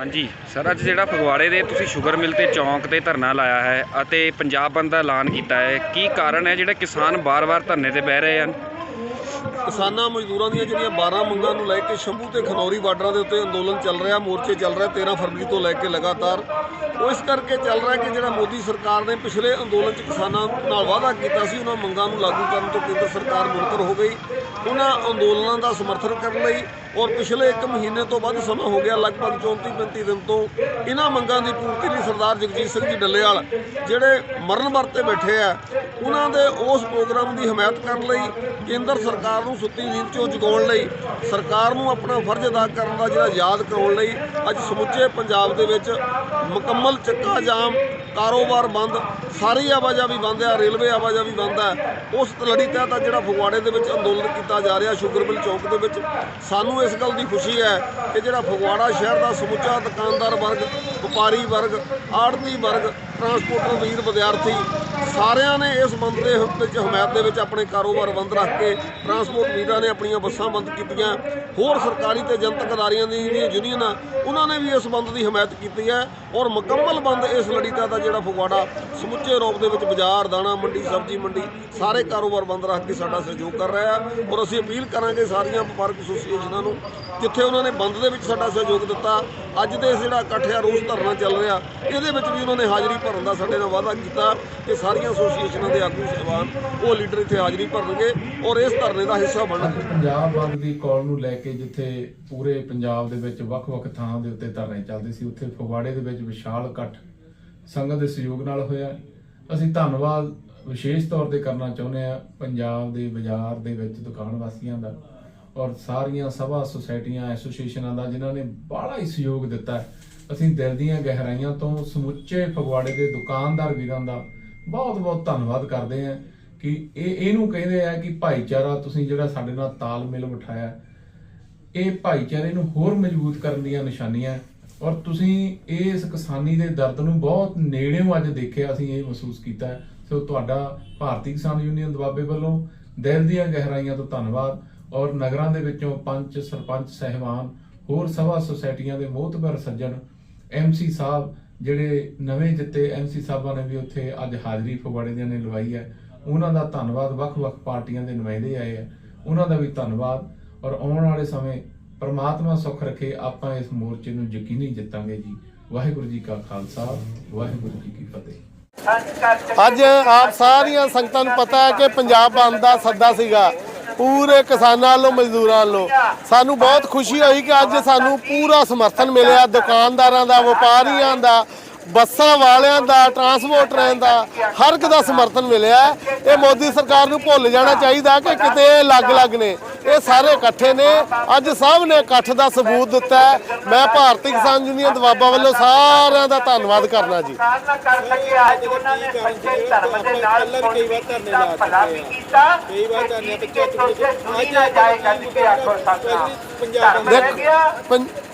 ਹਾਂਜੀ। ਸਰ, ਅੱਜ ਜਿਹੜਾ ਫਗਵਾੜੇ ਦੇ ਤੁਸੀਂ ਸ਼ੂਗਰ ਮਿਲ ਤੇ ਚੌਂਕ ਤੇ ਧਰਨਾ ਲਾਇਆ ਹੈ ਅਤੇ ਪੰਜਾਬ ਬੰਦ ਦਾ ਐਲਾਨ ਕੀਤਾ ਹੈ, ਕੀ ਕਾਰਨ ਹੈ ਜਿਹੜਾ ਕਿਸਾਨ ਬਾਰ-ਬਾਰ ਧਰਨੇ ਤੇ ਬਹਿ ਰਹੇ ਹਨ? ਕਿਸਾਨਾਂ ਮਜ਼ਦੂਰਾਂ ਦੀਆਂ ਜਿਹੜੀਆਂ 12 ਮੰਗਾਂ ਨੂੰ ਲੈ ਕੇ ਸ਼ੰਭੂ ਤੇ ਖਨੌਰੀ ਬਾਰਡਰਾਂ ਦੇ ਉੱਤੇ ਅੰਦੋਲਨ ਚੱਲ ਰਿਹਾ, ਮੋਰਚੇ ਚੱਲ ਰਿਹਾ 13 ਫਰਵਰੀ ਤੋਂ ਲੈ ਕੇ ਲਗਾਤਾਰ। ਉਹ ਇਸ ਕਰਕੇ ਚੱਲ ਰਿਹਾ ਕਿ ਜਿਹੜਾ ਮੋਦੀ ਸਰਕਾਰ ਨੇ ਪਿਛਲੇ ਅੰਦੋਲਨ 'ਚ ਕਿਸਾਨਾਂ ਨਾਲ ਵਾਅਦਾ ਕੀਤਾ ਸੀ, ਉਹਨਾਂ ਮੰਗਾਂ ਨੂੰ ਲਾਗੂ ਕਰਨ ਤੋਂ ਕੇਂਦਰ ਸਰਕਾਰ ਮੁਨਕਰ ਹੋ ਗਈ। ਉਹਨਾਂ ਅੰਦੋਲਨਾਂ ਦਾ ਸਮਰਥਨ ਕਰਨ ਲਈ ਔਰ ਪਿਛਲੇ 1 ਮਹੀਨੇ ਤੋਂ ਵੱਧ ਸਮਾਂ ਹੋ ਗਿਆ ਲਗਭਗ 34 35 ਦਿਨ ਤੋਂ ਇਹਨਾਂ ਮੰਗਾਂ ਦੀ ਪੂਰਤੀ ਲਈ ਸਰਦਾਰ ਜਗਜੀਤ ਸਿੰਘ ਜੀ ਡੱਲੇਵਾਲ, ਜਿਹੜੇ ਮਰਨ ਵਰਤੇ ਬੈਠੇ ਆ, ਉਹਨਾਂ ਦੇ ਉਸ ਪ੍ਰੋਗਰਾਮ ਦੀ ਹਮਾਇਤ ਕਰਨ ਲਈ ਕੇਂਦਰ ਸਰਕਾਰ ਨੂੰ ਸੁੱਤੀ ਨੀਂਦ ਚੋਂ ਜਗਾਉਣ ਲਈ, ਸਰਕਾਰ ਨੂੰ ਆਪਣਾ ਫਰਜ਼ ਅਦਾ ਕਰਨ ਦਾ ਜਿਹੜਾ ਯਾਦ ਕਰਾਉਣ ਲਈ ਅੱਜ ਸਮੁੱਚੇ ਪੰਜਾਬ ਦੇ ਵਿੱਚ ਮੁਕੰਮਲ ਚੱਕਾ ਜਾਮ, ਕਾਰੋਬਾਰ ਬੰਦ, ਸਾਰੀ ਆਵਾਜਾਈ ਬੰਦ ਆ, ਰੇਲਵੇ ਆਵਾਜਾਈ ਬੰਦ ਹੈ ਉਸ ਲੜੀ ਤਹਿਤ ਅੱਜ ਜਿਹੜਾ ਫਗਵਾੜੇ ਦੇ ਵਿੱਚ ਅੰਦੋਲਨ ਕੀਤਾ ਜਾ ਰਿਹਾ, ਸ਼ੂਗਰ ਮਿਲ ਚੌਕ ਦੇ ਵਿੱਚ, ਸਾਨੂੰ ਇਸ ਗੱਲ ਦੀ ਖੁਸ਼ੀ ਹੈ ਕਿ ਜਿਹੜਾ ਫਗਵਾੜਾ ਸ਼ਹਿਰ ਦਾ ਸਮੁੱਚਾ ਦੁਕਾਨਦਾਰ ਵਰਗ, ਵਪਾਰੀ ਵਰਗ ਆੜਤੀ ਵਰਗ ਟਰਾਂਸਪੋਰਟਰ ਵੀਰ ਵਿਦਿਆਰਥੀ ਸਾਰਿਆਂ ਨੇ ਇਸ ਬੰਦ ਦੇ ਵਿੱਚ, ਹਮਾਇਤ ਦੇ ਵਿੱਚ ਆਪਣੇ ਕਾਰੋਬਾਰ ਬੰਦ ਰੱਖ ਕੇ ਟਰਾਂਸਪੋਰਟ ਵੀਰਾਂ ਨੇ ਆਪਣੀਆਂ ਬੱਸਾਂ ਬੰਦ ਕੀਤੀਆਂ। ਹੋਰ ਸਰਕਾਰੀ ਤੇ ਜਨਤਕ ਅਦਾਰਿਆਂ ਦੀ ਜਿਹੜੀਆਂ ਯੂਨੀਅਨ ਆ, ਉਹਨਾਂ ਨੇ ਵੀ ਇਸ ਬੰਦ ਦੀ ਹਮਾਇਤ ਕੀਤੀ ਹੈ। ਔਰ ਮੁਕੰਮਲ ਬੰਦ ਇਸ ਲੜੀ ਦਾ ਜਿਹੜਾ ਫਗਵਾੜਾ, ਸਮੁੱਚੇ ਰੂਪ ਦੇ ਵਿੱਚ ਬਾਜ਼ਾਰ, ਦਾਣਾ ਮੰਡੀ, ਸਬਜ਼ੀ ਮੰਡੀ, ਸਾਰੇ ਕਾਰੋਬਾਰ ਬੰਦ ਰੱਖ ਕੇ ਸਾਡਾ ਸਹਿਯੋਗ ਕਰ ਰਿਹਾ ਹੈ। ਔਰ ਅਸੀਂ ਅਪੀਲ ਕਰਾਂਗੇ ਸਾਰੀਆਂ ਵਪਾਰਕ ਐਸੋਸੀਏਸ਼ਨਾਂ ਨੂੰ ਜਿੱਥੇ ਉਹਨਾਂ ਨੇ ਬੰਦ ਦੇ ਵਿੱਚ ਸਾਡਾ ਸਹਿਯੋਗ ਦਿੱਤਾ, ਅੱਜ ਦੇ ਜਿਹੜਾ ਇਕੱਠ ਆ ਰੋਸ ਧਰਨਾ ਚੱਲ ਰਿਹਾ, ਇਹਦੇ ਵਿੱਚ ਵੀ ਉਹਨਾਂ ਨੇ ਹਾਜ਼ਰੀ ਭਰਨ ਦਾ ਸਾਡੇ ਨਾਲ ਵਾਅਦਾ ਕੀਤਾ ਕਿ ਸਾਰੀਆਂ ਐਸੋਸੀਏਸ਼ਨਾਂ ਦੇ ਆਗੂ ਸਹਿਬਾਨ ਉਹ ਲੀਡਰ ਇੱਥੇ ਹਾਜ਼ਰੀ ਭਰਨਗੇ ਔਰ ਇਸ ਧਰਨੇ ਦਾ ਹਿੱਸਾ ਬਣਨਗੇ। ਪੰਜਾਬ ਬੰਦ ਦੀ ਕਾਲ ਨੂੰ ਲੈ ਕੇ ਜਿੱਥੇ ਪੂਰੇ ਪੰਜਾਬ ਦੇ ਵਿੱਚ ਵੱਖ-ਵੱਖ ਥਾਂ ਦੇ ਉੱਤੇ ਧਰਨੇ ਚੱਲਦੇ ਸੀ, ਉੱਥੇ ਫਗਵਾੜੇ ਦੇ ਵਿੱਚ ਵਿਸ਼ਾਲ ਇਕੱਠ ਸੰਗਤ ਦੇ ਸਹਿਯੋਗ ਨਾਲ ਹੋਇਆ। ਅਸੀਂ ਧੰਨਵਾਦ ਵਿਸ਼ੇਸ਼ ਤੌਰ ਤੇ ਕਰਨਾ ਚਾਹੁੰਦੇ ਆ ਪੰਜਾਬ ਦੇ ਬਾਜ਼ਾਰ ਦੇ ਵਿੱਚ ਦੁਕਾਨ ਵਾਸੀਆਂ ਦਾ ਔਰ ਸਾਰੀਆਂ ਸਭਾ ਸੁਸਾਇਟੀਆਂ, ਐਸੋਸੀਏਸ਼ਨਾਂ ਦਾ, ਜਿਨ੍ਹਾਂ ਨੇ ਬਾਹਲਾ ਹੀ ਸਹਿਯੋਗ ਦਿੱਤਾ ਅਸੀਂ ਦਿਲ ਦੀਆਂ ਗਹਿਰਾਈਆਂ ਤੋਂ ਸਮੁੱਚੇ ਫਗਵਾੜੇ ਦੇ ਦੁਕਾਨਦਾਰ ਵੀਰਾਂ ਦਾ ਬਹੁਤ-ਬਹੁਤ ਧੰਨਵਾਦ ਕਰਦੇ ਹਾਂ ਕਿ ਇਹ, ਇਹਨੂੰ ਕਹਿੰਦੇ ਆ ਕਿ ਭਾਈਚਾਰਾ ਤੁਸੀਂ ਜਿਹੜਾ ਸਾਡੇ ਨਾਲ ਤਾਲਮੇਲ ਬਿਠਾਇਆ, ਇਹ ਭਾਈਚਾਰੇ ਨੂੰ ਹੋਰ ਮਜ਼ਬੂਤ ਕਰਨ ਦੀਆਂ ਨਿਸ਼ਾਨੀਆਂ ਔਰ ਤੁਸੀਂ ਇਸ ਕਿਸਾਨੀ ਦੇ ਦਰਦ ਨੂੰ ਬਹੁਤ ਨੇੜਿਓਂ ਅੱਜ ਦੇਖਿਆ, ਅਸੀਂ ਇਹ ਮਹਿਸੂਸ ਕੀਤਾ ਸੋ ਤੁਹਾਡਾ ਭਾਰਤੀ ਕਿਸਾਨ ਯੂਨੀਅਨ ਦੁਆਬੇ ਵੱਲੋਂ ਦਿਲ ਦੀਆਂ ਗਹਿਰਾਈਆਂ ਤੋਂ ਧੰਨਵਾਦ। ਔਰ ਨਗਰਾਂ ਦੇ ਵਿੱਚੋਂ ਪੰਚ ਸਰਪੰਚ ਸਹਿਬਾਨ, ਹੋਰ ਸਭਾ ਸੁਸਾਇਟੀਆਂ ਦੇ ਮੋਹਤਬਰ ਸੱਜਣ ਐਮਸੀ ਸਾਹਿਬ ਜਿਹੜੇ ਨਵੇਂ ਜਿੱਤੇ ਐਮਸੀ ਸਾਹਿਬਾਂ ਨੇ ਵੀ ਉੱਥੇ ਅੱਜ ਹਾਜ਼ਰੀ ਫਗਵਾੜੇ ਦੀਆਂ ਨੇ ਲਵਾਈ ਹੈ। ਉਹਨਾਂ ਦਾ ਧੰਨਵਾਦ ਵੱਖ-ਵੱਖ ਪਾਰਟੀਆਂ ਦੇ ਨੁਮਾਇੰਦੇ ਆਏ ਆ। ਉਹਨਾਂ ਦਾ ਵੀ ਧੰਨਵਾਦ। ਔਰ ਆਉਣ ਵਾਲੇ ਸਮੇਂ ਪ੍ਰਮਾਤਮਾ ਸੁੱਖ ਰੱਖੇ ਆਪਾਂ ਇਸ ਮੋਰਚੇ ਨੂੰ ਯਕੀਨੀ ਜਿੱਤਾਂਗੇ ਜੀ। ਵਾਹਿਗੁਰੂ ਜੀ ਕਾ ਖਾਲਸਾ ਵਾਹਿਗੁਰੂ ਜੀ ਕੀ ਫਤਿਹ। ਅੱਜ ਆਪ ਸਾਰੀਆਂ ਸੰਗਤਾਂ ਨੂੰ ਪਤਾ ਹੈ ਕਿ ਪੰਜਾਬ ਬੰਦ ਦਾ ਸੱਦਾ ਸੀਗਾ। ਪੂਰੇ ਕਿਸਾਨਾਂ ਵੱਲੋਂ, ਮਜ਼ਦੂਰਾਂ ਵੱਲੋਂ। ਸਾਨੂੰ ਬਹੁਤ ਖੁਸ਼ੀ ਹੋਈ ਕਿ ਅੱਜ ਸਾਨੂੰ ਪੂਰਾ ਸਮਰਥਨ ਮਿਲਿਆ। ਦੁਕਾਨਦਾਰਾਂ ਦਾ, ਵਪਾਰੀਆਂ ਦਾ ਬੱਸਾਂ ਵਾਲਿਆਂ ਦਾ ਟਰਾਂਸਪੋਰਟਰਾਂ ਦਾ ਹਰ ਇੱਕ ਦਾ ਸਮਰਥਨ ਮਿਲਿਆ। ਇਹ ਮੋਦੀ ਸਰਕਾਰ ਨੂੰ ਭੁੱਲ ਜਾਣਾ ਚਾਹੀਦਾ ਕਿ ਕਿਤੇ ਅਲੱਗ-ਅਲੱਗ ਨੇ ਇਹ ਸਾਰੇ ਇਕੱਠੇ ਨੇ ਅੱਜ ਸਭ ਨੇ ਇਕੱਠ ਦਾ ਸਬੂਤ ਦਿੱਤਾ। ਮੈਂ ਭਾਰਤੀ ਕਿਸਾਨ ਯੂਨੀਅਨ ਦਵਾਬਾ ਵੱਲੋਂ ਸਾਰਿਆਂ ਦਾ ਧੰਨਵਾਦ ਕਰਨਾ ਜੀ ਕਈ ਵਾਰ ਧਰਨੇ ਪਿੱਛੇ ਅੱਜ ਪੰਜਾਬ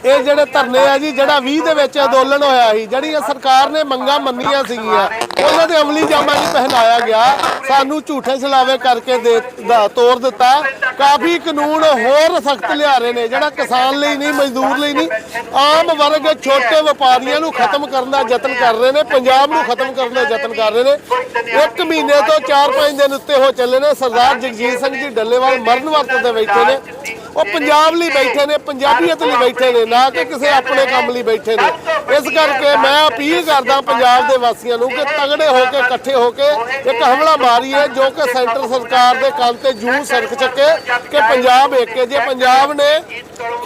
ਇਹ ਜਿਹੜੇ ਧਰਨੇ ਆ ਜੀ, ਜਿਹੜਾ 20 ਦੇ ਵਿੱਚ ਅੰਦੋਲਨ ਹੋਇਆ ਸੀ, ਜਿਹੜੀਆਂ ਸਰਕਾਰ ਨੇ ਮੰਗਾਂ ਮੰਨੀਆਂ ਸੀਗੀਆਂ, ਉਹਨਾਂ ਦੇ ਅਮਲੀ ਜਾਮਾ ਨਹੀਂ ਪਹਿਨਾਇਆ ਗਿਆ। ਸਾਨੂੰ ਝੂਠੇ ਸਲਾਵੇ ਕਰਕੇ ਦੇ, ਦਾ ਤੋੜ ਦਿੱਤਾ। ਕਾਫੀ ਕਾਨੂੰਨ ਹੋਰ ਸਖਤ ਲਿਆ ਰਹੇ ਨੇ, ਜਿਹੜਾ ਕਿਸਾਨ ਲਈ ਨਹੀਂ, ਮਜ਼ਦੂਰ ਲਈ ਨਹੀਂ, ਆਮ ਵਰਗ ਛੋਟੇ ਵਪਾਰੀਆਂ ਨੂੰ ਖਤਮ ਕਰਨ ਦਾ ਯਤਨ ਕਰ ਰਹੇ ਨੇ, ਪੰਜਾਬ ਨੂੰ ਖਤਮ ਕਰਨ ਦਾ ਯਤਨ ਕਰ ਰਹੇ ਨੇ। ਇੱਕ ਮਹੀਨੇ ਤੋਂ 4-5 ਦਿਨ ਉੱਤੇ ਹੋ ਚੱਲੇ ਨੇ, ਸਰਦਾਰ ਜਗਜੀਤ ਸਿੰਘ ਜੀ ਡੱਲੇਵਾਲ ਮਰਨ ਵਰਤ ਤੇ ਬੈਠੇ ਨੇ। ਉਹ ਪੰਜਾਬ ਲਈ ਬੈਠੇ ਨੇ ਪੰਜਾਬੀਅਤ ਲਈ ਬੈਠੇ ਨੇ ਨਾ ਕਿ ਕਿਸੇ ਆਪਣੇ ਕੰਮ ਲਈ ਬੈਠੇ ਨੇ। ਇਸ ਕਰਕੇ ਮੈਂ ਅਪੀਲ ਕਰਦਾ ਪੰਜਾਬ ਦੇ ਵਾਸੀਆਂ ਨੂੰ ਕਿ ਤਗੜੇ ਹੋ ਕੇ ਇਕੱਠੇ ਹੋ ਕੇ ਇੱਕ ਹਮਲਾ ਮਾਰੀਏ ਜੋ ਕਿ ਸੈਂਟਰ ਸਰਕਾਰ ਦੇ ਕੰਨ ਤੇ ਜੂੰ ਸਰਕ ਚੱਕੇ ਕਿ ਪੰਜਾਬ ਏਕੇ ਜੇ ਪੰਜਾਬ ਨੇ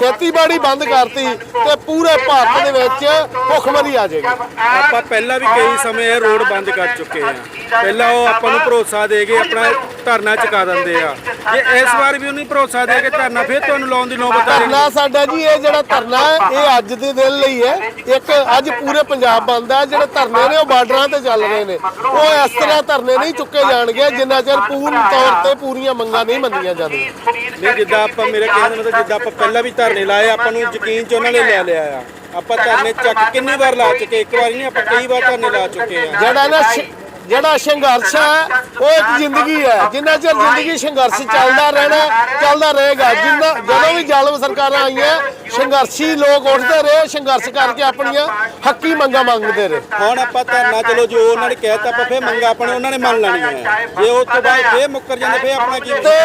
ਖੇਤੀਬਾੜੀ ਬੰਦ ਕਰਤੀ ਤੇ ਪੂਰੇ ਭਾਰਤ ਦੇ ਵਿੱਚ ਭੁੱਖਮਰੀ ਆ ਜਾਏਗੀ। ਆਪਾਂ ਪਹਿਲਾਂ ਵੀ ਕਈ ਸਮੇਂ ਇਹ ਰੋਡ ਬੰਦ ਕਰ ਚੁੱਕੇ ਆ ਪਹਿਲਾਂ ਉਹ ਆਪਾਂ ਨੂੰ ਭਰੋਸਾ ਦੇ ਕੇ ਆਪਣਾ ਧਰਨਾ ਚੁਕਾ ਦਿੰਦੇ ਆ। ਜੇ ਇਸ ਵਾਰ ਵੀ ਉਹਨੂੰ ਭਰੋਸਾ ਦੇ ਕੇ ਧਰਨਾ ਫਿਰ ਤੁਹਾਨੂੰ ਲਾਉਣ ਦੀ ਨੌਬਤ ਆ ਧਰਨਾ ਸਾਡਾ ਜੀ ਇਹ ਜਿਹੜਾ ਧਰਨਾ ਹੈ ਇਹ ਅੱਜ ਦੇ ਦਿਨ ਲਈ ਹੈ। ਇੱਕ ਅੱਜ ਪੂਰੇ ਪੰਜਾਬ ਬੰਦ ਹੈ ਜਿਹੜੇ ਧਰਨੇ ਨੇ ਉਹ ਬਾਰਡਰਾਂ ਤੇ ਚੱਲ ਰਹੇ ਨੇ। ਉਹ ਇਸ ਤਰ੍ਹਾਂ ਧਰਨੇ ਨਹੀਂ ਚੁੱਕੇ ਜਾਣਗੇ ਜਿੰਨਾ ਚਿਰ ਪੂਰਨ ਤੌਰ ਤੇ ਪੂਰੀਆਂ ਮੰਗਾਂ ਨਹੀਂ ਮੰਨੀਆਂ ਜਾਂਦੀਆਂ। ਨਹੀਂ ਜਿੱਦਾਂ ਆਪਾਂ ਮੇਰੇ ਕਹਿਣ ਦਾ ਮਤਲਬ ਜਿੱਦਾਂ ਆਪਾਂ ਪਹਿਲਾਂ ਵੀ ਧਰਨੇ ਲਾਏ ਆਪਾਂ ਨੂੰ ਯਕੀਨ ਚ ਉਹਨਾਂ ਨੇ ਲੈ ਲਿਆ ਆ। ਆਪਾਂ ਧਰਨੇ ਚੱਕ ਕਿੰਨੀ ਵਾਰ ਲਾ ਚੁੱਕੇ ਇੱਕ ਵਾਰ ਨਹੀਂ ਆਪਾਂ ਕਈ ਵਾਰ ਧਰਨੇ ਲਾ ਚੁੱਕੇ ਆ। ਜਿਹੜਾ ਨਾ ਸ਼- ਜਿਹੜਾ ਸੰਘਰਸ਼ ਹੈ ਉਹ ਇੱਕ ਜ਼ਿੰਦਗੀ ਹੈ। ਜਿੰਨਾ ਚਿਰ ਜ਼ਿੰਦਗੀ ਸੰਘਰਸ਼ ਚੱਲਦਾ ਰਹਿਣਾ ਚੱਲਦਾ ਰਹੇਗਾ। ਜਿੰਨਾ ਜਦੋਂ ਵੀ ਜ਼ਾਲਮ ਸਰਕਾਰਾਂ ਆਈਆਂ ਸੰਘਰਸ਼ੀ ਲੋਕ ਉੱਠਦੇ ਰਹੇ ਸੰਘਰਸ਼ ਕਰਕੇ ਆਪਣੀਆਂ ਹੱਕੀ ਮੰਗਾਂ ਮੰਗਦੇ ਰਹੇ। ਹੁਣ ਆਪਾਂ ਧਰਨਾ ਚਲੋ ਜੋ ਉਹਨਾਂ ਨੇ ਕਹਿਤਾ ਆਪਾਂ ਫੇਰ ਮੰਗਾ ਆਪਣੇ ਉਹਨਾਂ ਨੇ ਮੰਨ ਲੈਣੀਆਂ। ਹੈ। ਜੇ ਉਸ ਤੋਂ ਬਾਅਦ ਫੇਰ ਮੁੱਕਰ ਜਾਂਦੇ ਫੇਰ ਆਪਣਾ ਕੀ ਤੇ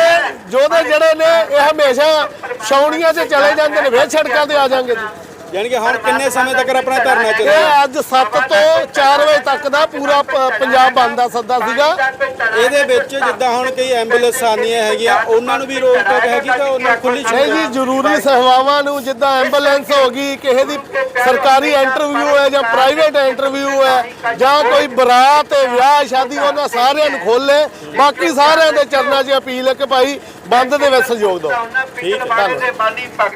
ਜੋਧੇ ਜਿਹੜੇ ਨੇ ਇਹ ਹਮੇਸ਼ਾ ਛਾਉਣੀਆਂ 'ਚ ਚਲੇ ਜਾਂਦੇ ਨੇ ਫੇਰ ਸੜਕਾਂ ਤੇ ਆ ਜਾਣਗੇ ਜੀ। ਯਾਨੀ ਕਿ ਹੁਣ ਕਿੰਨੇ ਸਮੇਂ ਤੱਕ ਆਪਣਾ ਧਰਨਾ ਚੱਲੇਗਾ? ਇਹ ਅੱਜ 7 ਤੋਂ 4 ਵਜੇ ਤੱਕ ਦਾ ਪੂਰਾ ਪ- ਪੰਜਾਬ ਬੰਦ ਦਾ ਸੱਦਾ ਸੀਗਾ। ਇਹਦੇ ਵਿੱਚ ਜਿੱਦਾਂ ਹੁਣ ਕਈ ਐਂਬੂਲੈਂਸ ਆਉਂਦੀਆਂ ਹੈਗੀਆਂ ਉਹਨਾਂ ਨੂੰ ਵੀ ਰੋਕ ਟੋਕ ਹੈਗੀ ਤਾਂ ਉਹਨਾਂ ਨੂੰ ਖੁੱਲੀ ਨਹੀਂ ਜੀ ਜ਼ਰੂਰੀ ਸੇਵਾਵਾਂ ਨੂੰ ਜਿੱਦਾਂ ਐਂਬੂਲੈਂਸ ਹੋ ਗਈ ਕਿਸੇ ਦੀ ਸਰਕਾਰੀ ਇੰਟਰਵਿਊ ਹੈ ਜਾਂ ਪ੍ਰਾਈਵੇਟ ਇੰਟਰਵਿਊ ਹੈ ਜਾਂ ਕੋਈ ਬਰਾਤ ਹੈ ਵਿਆਹ ਸ਼ਾਦੀ ਉਹਨਾਂ ਸਾਰਿਆਂ ਨੂੰ ਖੋਲੇ ਬਾਕੀ ਸਾਰਿਆਂ ਦੇ ਚਰਨਾਂ 'ਚ ਅਪੀਲ ਹੈ ਕਿ ਭਾਈ ਬੰਦ ਦੇ ਵਿੱਚ ਸਹਿਯੋਗ ਦਿਓ। ਠੀਕ ਹੈ ਧੰਨਵਾਦ।